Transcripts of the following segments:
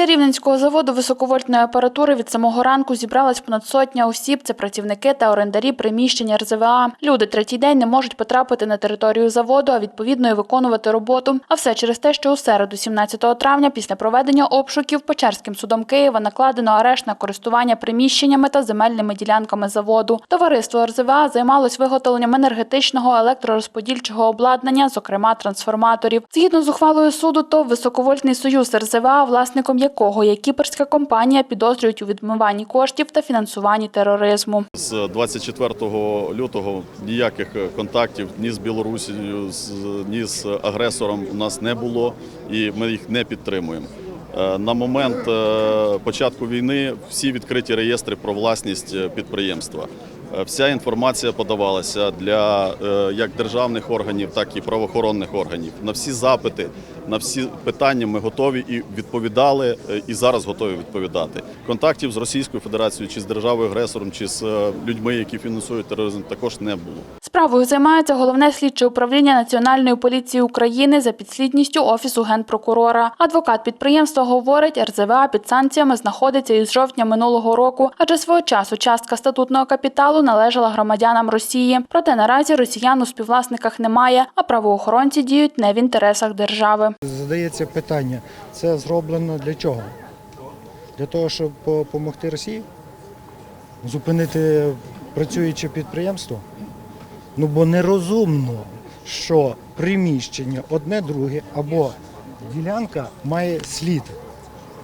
Біля рівненського заводу високовольтної апаратури від самого ранку зібралась понад сотня осіб. Це працівники та орендарі приміщення РЗВА. Люди третій день не можуть потрапити на територію заводу, а відповідно і виконувати роботу. А все через те, що у середу, 17 травня, після проведення обшуків Печерським судом Києва накладено арешт на користування приміщеннями та земельними ділянками заводу. Товариство РЗВА займалось виготовленням енергетичного електророзподільчого обладнання, зокрема трансформаторів. Згідно з ухвалою суду, то високовольтний союз РЗВА, власником якого є кіперська компанія, підозрюють у відмиванні коштів та фінансуванні тероризму. З 24 лютого ніяких контактів ні з Білорусією, ні з агресором у нас не було, і ми їх не підтримуємо. Е, На момент е, початку війни всі відкриті реєстри про власність е, підприємства. Е, Вся інформація подавалася для е, як державних органів, так і правоохоронних органів. На всі запити, на всі питання ми готові і відповідали, е, і зараз готові відповідати. Контактів з Російською Федерацією, чи з державою агресором, чи з людьми, які фінансують тероризм, також не було. Справою займається головне слідче управління Національної поліції України за підслідністю Офісу генпрокурора. Адвокат підприємства говорить, РЗВА під санкціями знаходиться із жовтня минулого року, адже свого часу частка статутного капіталу належала громадянам Росії. Проте наразі росіян у співвласниках немає, а правоохоронці діють не в інтересах держави. Задається питання, це зроблено для чого? Для того, щоб допомогти Росії? Зупинити працююче підприємство? Ну бо нерозумно, що приміщення одне друге або ділянка має слід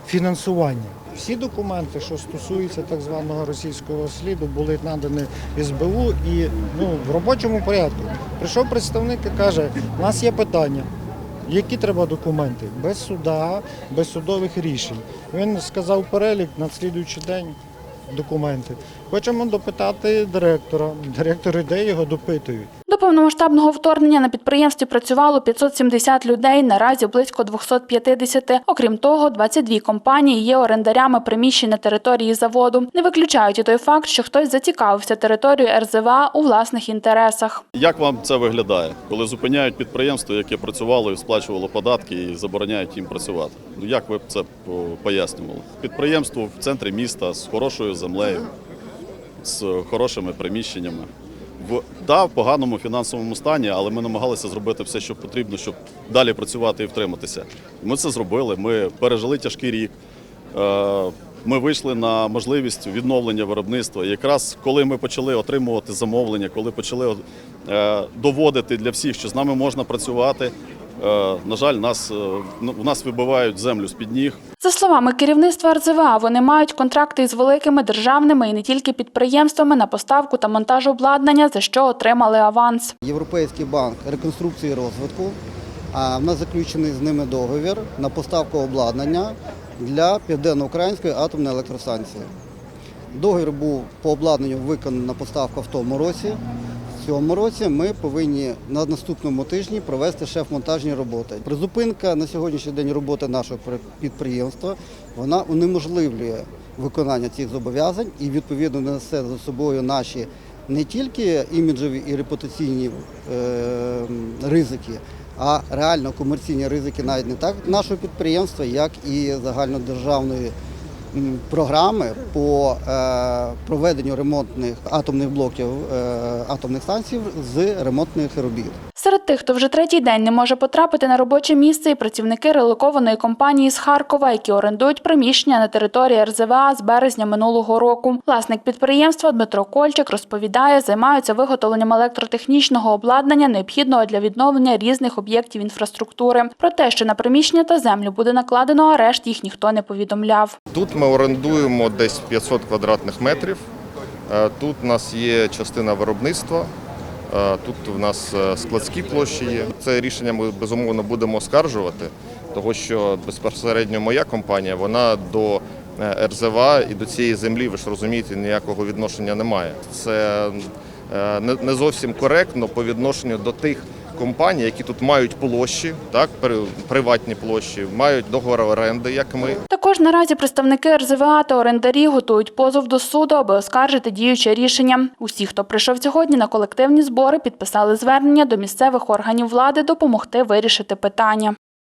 фінансування. Всі документи, що стосуються так званого російського сліду, були надані СБУ і ну, в робочому порядку. Прийшов представник і каже, у нас є питання. Які треба документи? Без суда, без судових рішень. Він сказав перелік на слідуючий день документи. Хочемо допитати директора. Директор іде, його допитують. До повномасштабного вторгнення на підприємстві працювало 570 людей, наразі близько 250. Окрім того, 22 компанії є орендарями приміщень на території заводу. Не виключають і той факт, що хтось зацікавився територією РЗВА у власних інтересах. Як вам це виглядає, коли зупиняють підприємство, яке працювало і сплачувало податки і забороняють їм працювати? Ну як ви б це пояснювали? Підприємство в центрі міста з хорошою землею, з хорошими приміщеннями. В да, в поганому фінансовому стані, але ми намагалися зробити все, що потрібно, щоб далі працювати і втриматися. Ми це зробили. Ми пережили тяжкий рік. Е, Ми вийшли на можливість відновлення виробництва. І якраз коли ми почали отримувати замовлення, коли почали е, доводити для всіх, що з нами можна працювати. Е, На жаль, нас, е, ну, в нас вибивають землю з-під ніг. За словами керівництва РЗВА, вони мають контракти із великими державними і не тільки підприємствами на поставку та монтаж обладнання, за що отримали аванс. Європейський банк реконструкції і розвитку. А в нас заключений з ними договір на поставку обладнання для південно-української атомної електростанції. Договір був по обладнанню виконана поставка в тому році. Цьому році ми повинні на наступному тижні провести шеф-монтажні роботи. Призупинка на сьогоднішній день роботи нашого підприємства вона унеможливлює виконання цих зобов'язань і відповідно несе за собою наші не тільки іміджеві і репутаційні е, ризики, а реально комерційні ризики навіть не так нашого підприємства, як і загальнодержавної програми по е, проведенню ремонтних атомних блоків е, атомних станцій з ремонтних робіт. Серед тих, хто вже третій день не може потрапити на робоче місце, і працівники релокованої компанії з Харкова, які орендують приміщення на території РЗВА з березня минулого року. Власник підприємства Дмитро Кольчик розповідає, займаються виготовленням електротехнічного обладнання, необхідного для відновлення різних об'єктів інфраструктури. Про те, що на приміщення та землю буде накладено арешт, їх ніхто не повідомляв. Тут ми орендуємо десь 500 квадратних метрів. Е, Тут у нас є частина виробництва, тут у нас е, складські площі є. Це рішення ми безумовно будемо оскаржувати, тому що безпосередньо моя компанія вона до е, РЗВА і до цієї землі, ви ж розумієте, ніякого відношення немає. Це е, не зовсім коректно по відношенню до тих компаній, які тут мають площі, так, приватні площі, мають договор оренди, як ми. Також наразі представники РЗВА та орендарі готують позов до суду, аби оскаржити діюче рішення. Усі, хто прийшов сьогодні на колективні збори, підписали звернення до місцевих органів влади допомогти вирішити питання.